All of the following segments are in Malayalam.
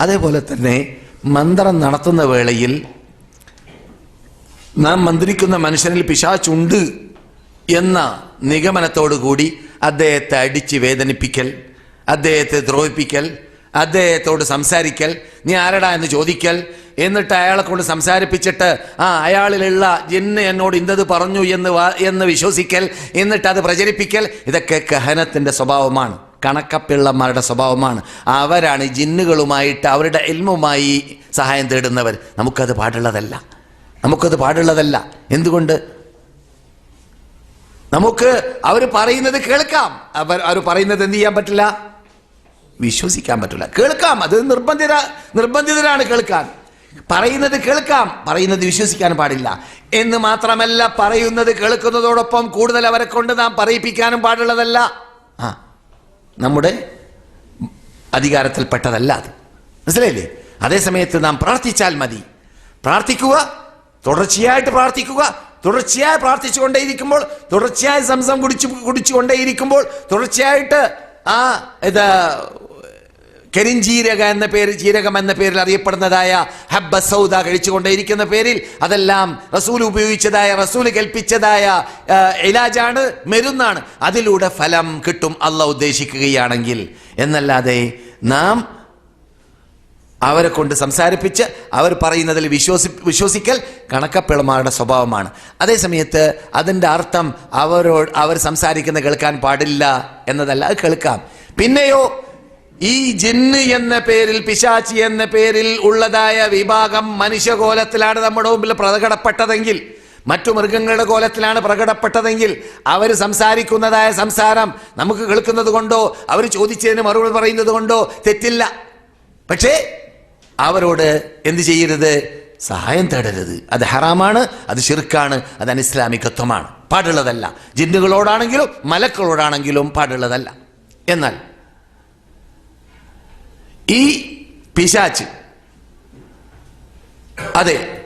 അതേപോലെ തന്നെ മന്ത്രം നടത്തുന്ന വേളയിൽ നാം മന്ത്രിക്കുന്ന മനുഷ്യനിൽ പിശാച്ചുണ്ട് എന്ന നിഗമനത്തോടു കൂടി അദ്ദേഹത്തെ അടിച്ച് വേദനിപ്പിക്കൽ അദ്ദേഹത്തെ ദ്രോഹിപ്പിക്കൽ അദ്ദേഹത്തോട് സംസാരിക്കൽ നീ ആരടാ എന്ന് ചോദിക്കൽ എന്നിട്ട് അയാളെ കൊണ്ട് സംസാരിപ്പിച്ചിട്ട് ആ അയാളിലുള്ള ജിന്ന് എന്നോട് ഇന്നത് പറഞ്ഞു എന്ന് എന്ന് വിശ്വസിക്കൽ എന്നിട്ട് അത് പ്രചരിപ്പിക്കൽ. ഇതൊക്കെ കഹനത്തിന്റെ സ്വഭാവമാണ്. കണക്കപ്പിള്ളമാരുടെ സ്വഭാവമാണ്. അവരാണ് ജിന്നുകളുമായിട്ട് അവരുടെ എൽമുമായി സഹായം തേടുന്നവർ. നമുക്കത് പാടുള്ളതല്ല. നമുക്കത് പാടുള്ളതല്ല. എന്തുകൊണ്ട്? നമുക്ക് അവർ പറയുന്നത് കേൾക്കാം. അവർ അവർ പറയുന്നത് എന്ത് ചെയ്യാൻ പറ്റില്ല? വിശ്വസിക്കാൻ പറ്റില്ല. കേൾക്കാം. അത് നിർബന്ധിത നിർബന്ധിതരാണ് കേൾക്കാൻ. പറയുന്നത് കേൾക്കാം. പറയുന്നത് വിശ്വസിക്കാൻ പാടില്ല. എന്ന് മാത്രമല്ല പറയുന്നത് കേൾക്കുന്നതോടൊപ്പം കൂടുതൽ അവരെ കൊണ്ട് നാം പറയിപ്പിക്കാനും പാടുള്ളതല്ല. ആ. നമ്മുടെ അധികാരത്തിൽപ്പെട്ടതല്ല അത്. മനസ്സിലായില്ലേ? അതേ സമയത്ത് നാം പ്രാർത്ഥിച്ചാൽ മതി. പ്രാർത്ഥിക്കുക തുടർച്ചയായിട്ട് പ്രാർത്ഥിക്കുക തുടർച്ചയായി പ്രാർത്ഥിച്ചുകൊണ്ടേയിരിക്കുമ്പോൾ തുടർച്ചയായി സംസം കുടിച്ചു കുടിച്ചുകൊണ്ടേയിരിക്കുമ്പോൾ തുടർച്ചയായിട്ട് ആ ഇത് കരിഞ്ചീരക എന്ന പേര് ജീരകം എന്ന പേരിൽ അറിയപ്പെടുന്നതായ ഹബ്ബ സൗദ കഴിച്ചുകൊണ്ടേയിരിക്കുന്ന പേരിൽ അതെല്ലാം റസൂൽ ഉപയോഗിച്ചതായ റസൂൽ കൽപ്പിച്ചതായ ഇലാജാണ് മരുന്നാണ്. അതിലൂടെ ഫലം കിട്ടും അല്ല ഉദ്ദേശിക്കുകയാണെങ്കിൽ. എന്നല്ലാതെ നാം അവരെ കൊണ്ട് സംസാരിപ്പിച്ച് അവർ പറയുന്നതിൽ വിശ്വസി വിശ്വസിക്കൽ കണക്കപ്പിളമാരുടെ സ്വഭാവമാണ്. അതേസമയത്ത് അതിന്റെ അർത്ഥം അവരോട് അവർ സംസാരിക്കുന്ന കേൾക്കാൻ പാടില്ല എന്നതല്ല അത് കേൾക്കാം. പിന്നെയോ ഈ ജിന്ന് എന്ന പേരിൽ പിശാച്ചി എന്ന പേരിൽ ഉള്ളതായ വിഭാഗം മനുഷ്യകോലത്തിലാണ് നമ്മുടെ മുമ്പിൽ പ്രകടപ്പെട്ടതെങ്കിൽ മറ്റു മൃഗങ്ങളുടെ കോലത്തിലാണ് പ്രകടപ്പെട്ടതെങ്കിൽ അവർ സംസാരിക്കുന്നതായ സംസാരം നമുക്ക് കേൾക്കുന്നത് കൊണ്ടോ അവർ ചോദിച്ചതിന് മറുപടി പറയുന്നത് കൊണ്ടോ തെറ്റില്ല. പക്ഷേ അവരോട് എന്ത് ചെയ്യരുത്? സഹായം തേടരുത്. അത് ഹറാമാണ് അത് ഷിർക്കാണ് അത് അനിസ്ലാമികത്വമാണ്. പാടുള്ളതല്ല. ജിന്നുകളോടാണെങ്കിലും മലക്കളോടാണെങ്കിലും പാടുള്ളതല്ല. എന്നാൽ ഈ പിശാച്ച്. അതെ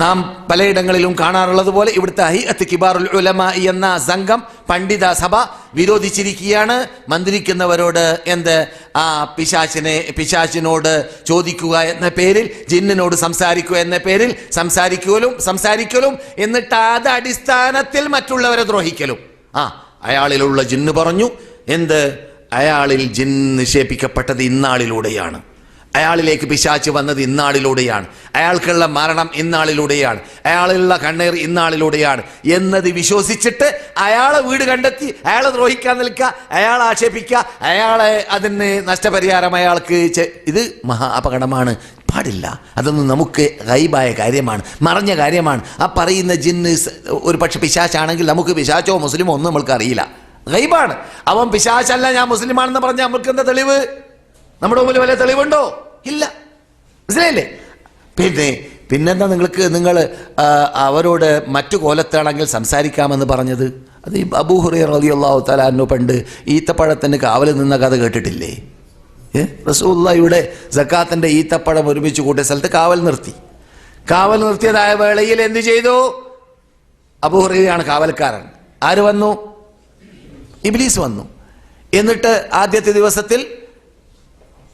നാം പലയിടങ്ങളിലും കാണാറുള്ളത് പോലെ ഇവിടുത്തെ ഹൈഅത്ത് കിബാറുൽ ഉലമ എന്ന സംഘം പണ്ഡിത സഭ വിരോധിച്ചിരിക്കുകയാണ്. മന്ത്രിക്കുന്നവരോട് എന്ത്? ആ പിശാച്ചിനെ പിശാച്ചിനോട് ചോദിക്കുക എന്ന പേരിൽ ജിന്നിനോട് സംസാരിക്കുക എന്ന പേരിൽ സംസാരിക്കലും സംസാരിക്കലും എന്നിട്ട് അത് അടിസ്ഥാനത്തിൽ മറ്റുള്ളവരെ ദ്രോഹിക്കലും. ആ അയാളിലുള്ള ജിന്ന് പറഞ്ഞു എന്ത്? അയാളിൽ ജിൻ നിക്ഷേപിക്കപ്പെട്ടത് ഇന്നാളിലൂടെയാണ്. അയാളിലേക്ക് പിശാച്ച് വന്നത് ഇന്നാളിലൂടെയാണ്. അയാൾക്കുള്ള മരണം ഇന്നാളിലൂടെയാണ്. അയാളിലുള്ള കണ്ണീർ ഇന്നാളിലൂടെയാണ്. എന്നത് വിശ്വസിച്ചിട്ട് അയാളെ വീട് കണ്ടെത്തി അയാളെ ദ്രോഹിക്കാൻ നിൽക്കുക അയാളെ ആക്ഷേപിക്കുക അയാളെ അതിന് നഷ്ടപരിഹാരം അയാൾക്ക് ഇത് മഹാ അപകടമാണ്. പാടില്ല. അതൊന്നും നമുക്ക് ഗൈബായ കാര്യമാണ്. മറഞ്ഞ കാര്യമാണ്. ആ പറയുന്ന ജിന്ന് ഒരു പക്ഷെ പിശാച്ചാണെങ്കിൽ നമുക്ക് പിശാച്ചോ മുസ്ലിമോ ഒന്നും നമ്മൾക്ക് അറിയില്ല. ഗൈബാണ്. അവൻ പിശാച്ചല്ല ഞാൻ മുസ്ലിമാണെന്ന് പറഞ്ഞ നമുക്ക് എന്താ തെളിവ്? നമ്മുടെ മുമ്പിൽ വല്ല തെളിവുണ്ടോ? ഇല്ല. മനസ്സിലായില്ലേ? പിന്നെ പിന്നെന്താ നിങ്ങൾക്ക് നിങ്ങൾ അവരോട് മറ്റു കോലത്താണെങ്കിൽ സംസാരിക്കാമെന്ന് പറഞ്ഞത്? അത് ഈ അബൂഹുറി റളിയല്ലാഹു തലാന്നു പണ്ട് ഈത്തപ്പഴത്തിന് കാവൽ നിന്ന കഥ കേട്ടിട്ടില്ലേ? ഏ? റസൂള്ളയുടെ സക്കാത്തിന്റെ ഈത്തപ്പഴം ഒരുമിച്ച് കൂട്ടിയ സ്ഥലത്ത് കാവൽ നിർത്തി. കാവൽ നിർത്തിയതായ വേളയിൽ എന്ത് ചെയ്തു? അബൂഹുറിയാണ് കാവൽക്കാരൻ. ആര് വന്നു? ഇബ്ലീസ് വന്നു. എന്നിട്ട് ആദ്യത്തെ ദിവസത്തിൽ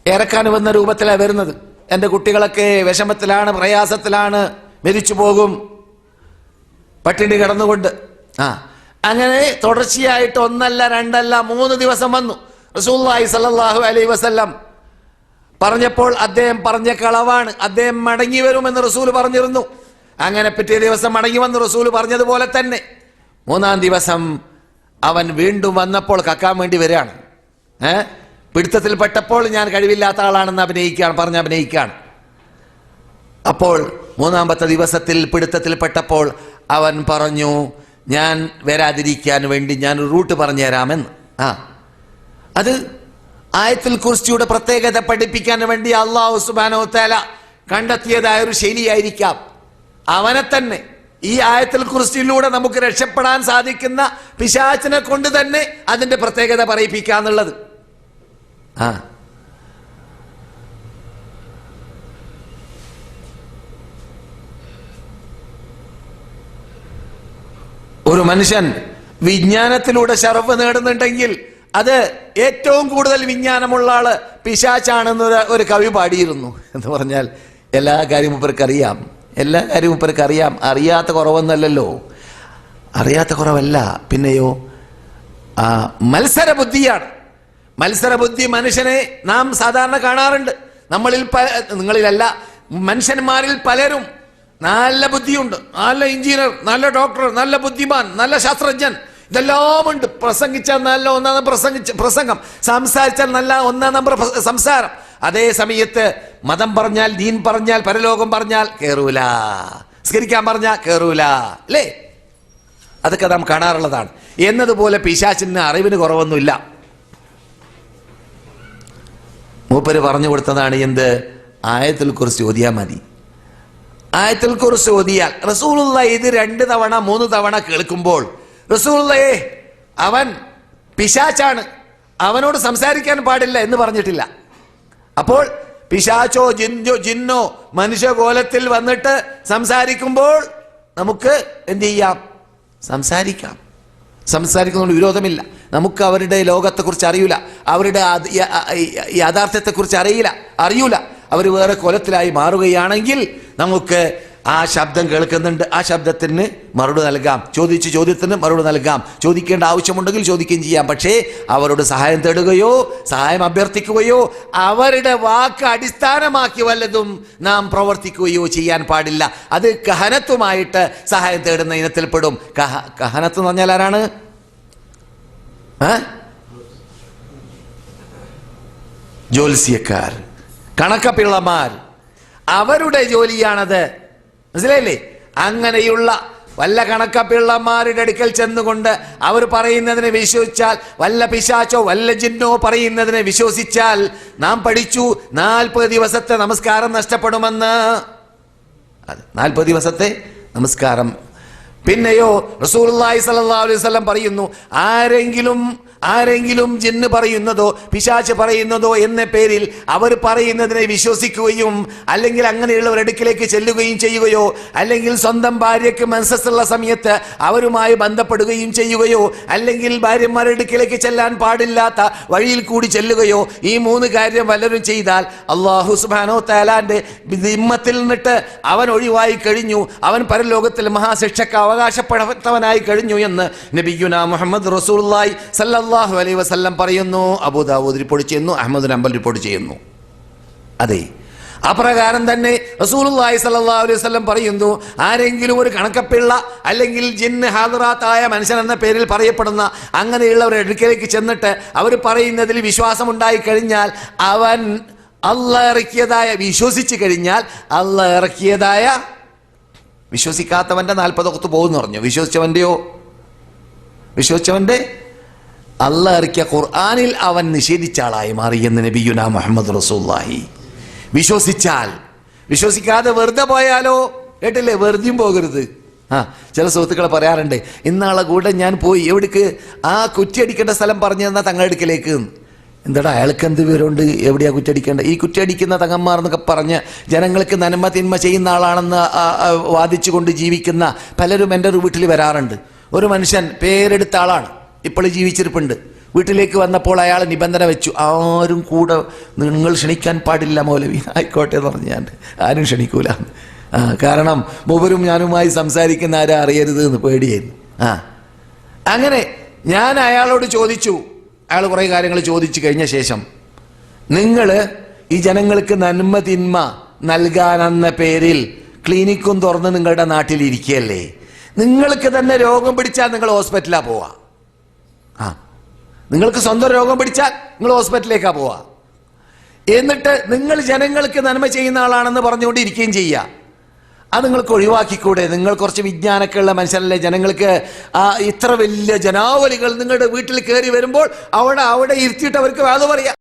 ഇറക്കാൻ വന്ന രൂപത്തിലാണ് വരുന്നത്. എന്റെ കുട്ടികളൊക്കെ വിഷമത്തിലാണ് പ്രയാസത്തിലാണ് മരിച്ചു പോകും. പട്ടിണി കിടന്നുകൊണ്ട്. ആ അങ്ങനെ തുടർച്ചയായിട്ട് ഒന്നല്ല രണ്ടല്ല മൂന്ന് ദിവസം വന്നു. റസൂല്ലായി സല്ലാഹു അലൈ വസല്ലം പറഞ്ഞപ്പോൾ അദ്ദേഹം പറഞ്ഞ കളവാണ്. അദ്ദേഹം മടങ്ങി വരുമെന്ന് റസൂൽ പറഞ്ഞിരുന്നു. അങ്ങനെ പിറ്റേ ദിവസം മടങ്ങി വന്ന് റസൂൽ പറഞ്ഞതുപോലെ തന്നെ. മൂന്നാം ദിവസം അവൻ വീണ്ടും വന്നപ്പോൾ കക്കാൻ വേണ്ടി വരികയാണ്. ഏ? പിടുത്തത്തിൽപ്പെട്ടപ്പോൾ ഞാൻ കഴിവില്ലാത്ത ആളാണെന്ന് അഭിനയിക്കുകയാണ് പറഞ്ഞ് അഭിനയിക്കുകയാണ്. അപ്പോൾ മൂന്നാമത്തെ ദിവസത്തിൽ പിടുത്തത്തിൽപ്പെട്ടപ്പോൾ അവൻ പറഞ്ഞു ഞാൻ വരാതിരിക്കാൻ വേണ്ടി ഞാൻ ഒരു റൂട്ട് പറഞ്ഞു തരാമെന്ന്. ആ. അത് ആയത്തിൽ കുറിച്ചിയുടെ പ്രത്യേകത പഠിപ്പിക്കാൻ വേണ്ടി അള്ളാഹു സുബാനോ തല കണ്ടെത്തിയതായ ഒരു ശൈലിയായിരിക്കാം. അവനെ തന്നെ ഈ ആയത്തിൽ കുറിച്ചിലൂടെ നമുക്ക് രക്ഷപ്പെടാൻ സാധിക്കുന്ന പിശാചിനെ കൊണ്ട് തന്നെ അതിന്റെ പ്രത്യേകത പറയിപ്പിക്കാന്നുള്ളത് ആ. ഒരു മനുഷ്യൻ വിജ്ഞാനത്തിലൂടെ ശർവ് നേടുന്നുണ്ടെങ്കിൽ അത് ഏറ്റവും കൂടുതൽ വിജ്ഞാനമുള്ള ആൾ പിശാച്ചാണെന്ന് ഒരു കവി പാടിയിരുന്നു എന്ന് പറഞ്ഞാൽ എല്ലാ കാര്യവും ഇവർക്ക് അറിയാം എല്ലാ കാര്യവും ഇവർക്ക് അറിയാം. അറിയാത്ത കുറവൊന്നല്ലല്ലോ അറിയാത്ത കുറവല്ല. പിന്നെയോ ആ മത്സര ബുദ്ധിയാണ് മത്സര ബുദ്ധി മനുഷ്യനെ നാം സാധാരണ കാണാറുണ്ട്. നമ്മളിൽ പല നിങ്ങളിലല്ല മനുഷ്യന്മാരിൽ പലരും നല്ല ബുദ്ധിയുണ്ട്. നല്ല എഞ്ചിനീയർ നല്ല ഡോക്ടർ നല്ല ബുദ്ധിമാൻ നല്ല ശാസ്ത്രജ്ഞൻ. ഇതെല്ലാം ഉണ്ട്. പ്രസംഗിച്ചാൽ നല്ല ഒന്നാം പ്രസംഗിച്ച പ്രസംഗം. സംസാരിച്ചാൽ നല്ല ഒന്നാം നമ്പർ സംസാരം. അതേ സമയത്ത് മതം പറഞ്ഞാൽ ദീൻ പറഞ്ഞാൽ പരലോകം പറഞ്ഞാൽ കേറൂല. സ്കരിക്കാൻ പറഞ്ഞാൽ കേറൂല. അല്ലേ? അതൊക്കെ നാം കാണാറുള്ളതാണ്. എന്നതുപോലെ പിശാചിന് അറിവിന് കുറവൊന്നുമില്ല. മൂപ്പര് പറഞ്ഞു കൊടുത്തതാണ് എന്ത്? ആയത്തിൽ കുറിച്ച് ഓതിയാൽ മതി. ആയത്തിൽ കുറിച്ച് ഓതിയാൽ റസൂലുള്ള ഇത് രണ്ട് തവണ മൂന്ന് തവണ കേൾക്കുമ്പോൾ റസൂൾ അവൻ പിശാച്ചാണ് അവനോട് സംസാരിക്കാൻ പാടില്ല എന്ന് പറഞ്ഞിട്ടില്ല. അപ്പോൾ പിശാച്ചോ ജിന്നോ ജിന്നോ മനുഷ്യകോലത്തിൽ വന്നിട്ട് സംസാരിക്കുമ്പോൾ നമുക്ക് എന്ത് ചെയ്യാം? സംസാരിക്കാം. സംസാരിക്കുന്നതുകൊണ്ട് വിരോധമില്ല. നമുക്ക് അവരുടെ ലോകത്തെക്കുറിച്ച് അറിയില്ല അവരുടെ യാഥാർത്ഥ്യത്തെക്കുറിച്ച് അറിയില്ല. അറിയൂല. അവർ വേറെ കൊലത്തിലായി മാറുകയാണെങ്കിൽ നമുക്ക് ആ ശബ്ദം കേൾക്കുന്നുണ്ട്. ആ ശബ്ദത്തിന് മറുപടി നൽകാം. ചോദിച്ച് ചോദ്യത്തിന് മറുപടി നൽകാം. ചോദിക്കേണ്ട ആവശ്യമുണ്ടെങ്കിൽ ചോദിക്കുകയും ചെയ്യാം. പക്ഷേ അവരോട് സഹായം തേടുകയോ സഹായം അഭ്യർത്ഥിക്കുകയോ അവരുടെ വാക്ക് അടിസ്ഥാനമാക്കി വല്ലതും നാം പ്രവർത്തിക്കുകയോ ചെയ്യാൻ പാടില്ല. അത് കഹനത്വമായിട്ട് സഹായം തേടുന്ന ഇനത്തിൽപ്പെടും. കഹ കഹനത്ത് എന്ന് പറഞ്ഞാൽ ആരാണ്? ജോത്സ്യക്കാർ കണക്കപ്പിള്ളമാർ. അവരുടെ ജോലിയാണത്. മനസ്സിലായില്ലേ? അങ്ങനെയുള്ള വല്ല കണക്കപ്പിള്ളമാരുടെ അടുക്കൽ ചെന്നുകൊണ്ട് അവർ പറയുന്നതിനെ വിശ്വസിച്ചാൽ വല്ല പിശാച്ചോ വല്ല ജിന്നോ പറയുന്നതിനെ വിശ്വസിച്ചാൽ നാം പഠിച്ചു നാൽപ്പത് ദിവസത്തെ നമസ്കാരം നഷ്ടപ്പെടുമെന്ന്. നാൽപ്പത് ദിവസത്തെ നമസ്കാരം. പിന്നെയോ സ്വല്ലല്ലാഹു അലൈഹി വസല്ലം പറയുന്നു ആരെങ്കിലും ആരെങ്കിലും ജിന്ന് പറയുന്നതോ പിശാച്ച് പറയുന്നതോ എന്ന പേരിൽ അവർ പറയുന്നതിനെ വിശ്വസിക്കുകയും അല്ലെങ്കിൽ അങ്ങനെയുള്ളവർ അടുക്കിലേക്ക് ചെല്ലുകയും ചെയ്യുകയോ അല്ലെങ്കിൽ സ്വന്തം ഭാര്യയ്ക്ക് മനസ്സുള്ള സമയത്ത് അവരുമായി ബന്ധപ്പെടുകയും ചെയ്യുകയോ അല്ലെങ്കിൽ ഭാര്യമാരുടെ അടുക്കിലേക്ക് ചെല്ലാൻ പാടില്ലാത്ത വഴിയിൽ കൂടി ചെല്ലുകയോ ഈ മൂന്ന് കാര്യം വല്ലവരും ചെയ്താൽ അള്ളാഹു സുബാനോ താലാന്റെ ദിമ്മത്തിൽ നിന്നിട്ട് അവൻ ഒഴിവായി കഴിഞ്ഞു. അവൻ പരലോകത്തിൽ മഹാശിക്ഷക്ക് അവകാശപ്പെട്ടവനായി കഴിഞ്ഞു എന്ന് നബിയുന മുഹമ്മദ് റസൂലുള്ളാഹി സല്ലല്ലാഹു അലൈ വസല്ലം പറയുന്നു അബൂദാവൂദ് റിപ്പോർട്ട് ചെയ്യുന്നു അഹമ്മദ് നമ്പൽ റിപ്പോർട്ട് ചെയ്യുന്നു. അതെ. അപ്രകാരം തന്നെ റസൂലുള്ളാഹി സ്വല്ലല്ലാഹു അലൈഹി വസല്ലം പറയുന്നു ആരെങ്കിലും ഒരു കണക്കപ്പിള്ള അല്ലെങ്കിൽ ജിന്ന് ഹാദറാത്തായ മനുഷ്യൻ എന്ന പേരിൽ പറയപ്പെടുന്ന അങ്ങനെയുള്ളവരുടെ അടുക്കലേക്ക് ചെന്നിട്ട് അവർ പറയുന്നതിൽ വിശ്വാസം ഉണ്ടായി കഴിഞ്ഞാൽ അവൻ അല്ല ഇറക്കിയതായ വിശ്വസിച്ചു കഴിഞ്ഞാൽ അല്ല ഇറക്കിയതായ വിശ്വസിക്കാത്തവന്റെ നാൽപ്പതൊക്കത്ത് പോകുന്നു പറഞ്ഞു. വിശ്വസിച്ചവന്റെയോ? വിശ്വസിച്ചവന്റെ അല്ല ഇറക്കിയ ഖുർആാനിൽ അവൻ നിഷേധിച്ച ആളായി മാറി എന്ന് നബിയുന മുഹമ്മദ് റസൂല്ലാഹി വിശ്വസിച്ചാൽ വിശ്വസിക്കാതെ വെറുതെ പോയാലോ? കേട്ടില്ലേ? വെറുതെയും പോകരുത്. ആ ചില സുഹൃത്തുക്കൾ പറയാറുണ്ട് ഇന്നാളെ കൂടെ ഞാൻ പോയി എവിടേക്ക്? ആ കുറ്റിയടിക്കേണ്ട സ്ഥലം പറഞ്ഞു തന്ന തങ്ങളെടുക്കലേക്ക് എന്താടാ അയാൾക്ക് എന്ത് വിവരമുണ്ട്? എവിടെയാ കുറ്റടിക്കേണ്ടത് ഈ കുറ്റടിക്കുന്ന തങ്ങന്മാർ എന്നൊക്കെ പറഞ്ഞ് ജനങ്ങൾക്ക് നന്മ തിന്മ ചെയ്യുന്ന ആളാണെന്ന് വാദിച്ചുകൊണ്ട് ജീവിക്കുന്ന പലരും എന്റെ വീട്ടിൽ വരാറുണ്ട്. ഒരു മനുഷ്യൻ പേരെടുത്ത ആളാണ്. ഇപ്പോൾ ജീവിച്ചിരിപ്പുണ്ട്. വീട്ടിലേക്ക് വന്നപ്പോൾ അയാൾ നിബന്ധന വെച്ചു ആരും കൂടെ നിങ്ങൾ ക്ഷണിക്കാൻ പാടില്ല മൗലവി. ആയിക്കോട്ടെ എന്ന് പറഞ്ഞു ഞാൻ. ആരും ക്ഷണിക്കൂല. കാരണം മൂവരും ഞാനുമായി സംസാരിക്കുന്ന ആരും അറിയരുത് എന്ന് പേടിയായിരുന്നു. ആ. അങ്ങനെ ഞാൻ അയാളോട് ചോദിച്ചു. അയാൾ കുറേ കാര്യങ്ങൾ ചോദിച്ചു കഴിഞ്ഞ ശേഷം നിങ്ങൾ ഈ ജനങ്ങൾക്ക് നന്മ തിന്മ നൽകാനെന്ന പേരിൽ ക്ലിനിക്കും തുറന്ന് നിങ്ങളുടെ നാട്ടിൽ ഇരിക്കുകയല്ലേ? നിങ്ങൾക്ക് തന്നെ രോഗം പിടിച്ചാൽ നിങ്ങൾ ഹോസ്പിറ്റലാണ് പോവാ. ആ. നിങ്ങൾക്ക് സ്വന്തം രോഗം പിടിച്ചാൽ നിങ്ങൾ ഹോസ്പിറ്റലിലേക്കാ പോവാ. എന്നിട്ട് നിങ്ങൾ ജനങ്ങൾക്ക് നന്മ ചെയ്യുന്ന ആളാണെന്ന് പറഞ്ഞുകൊണ്ട് ഇരിക്കുകയും ചെയ്യുക അത് നിങ്ങൾക്ക് ഒഴിവാക്കിക്കൂടെ? നിങ്ങൾ കുറച്ച് വിജ്ഞാനമൊക്കെ ഉള്ള മനുഷ്യരല്ലേ? ജനങ്ങൾക്ക് ആ ഇത്ര വലിയ ജനാവലികൾ നിങ്ങളുടെ വീട്ടിൽ കയറി വരുമ്പോൾ അവിടെ അവിടെ ഇരുത്തിയിട്ട് അവർക്ക് വേദ പറയാം.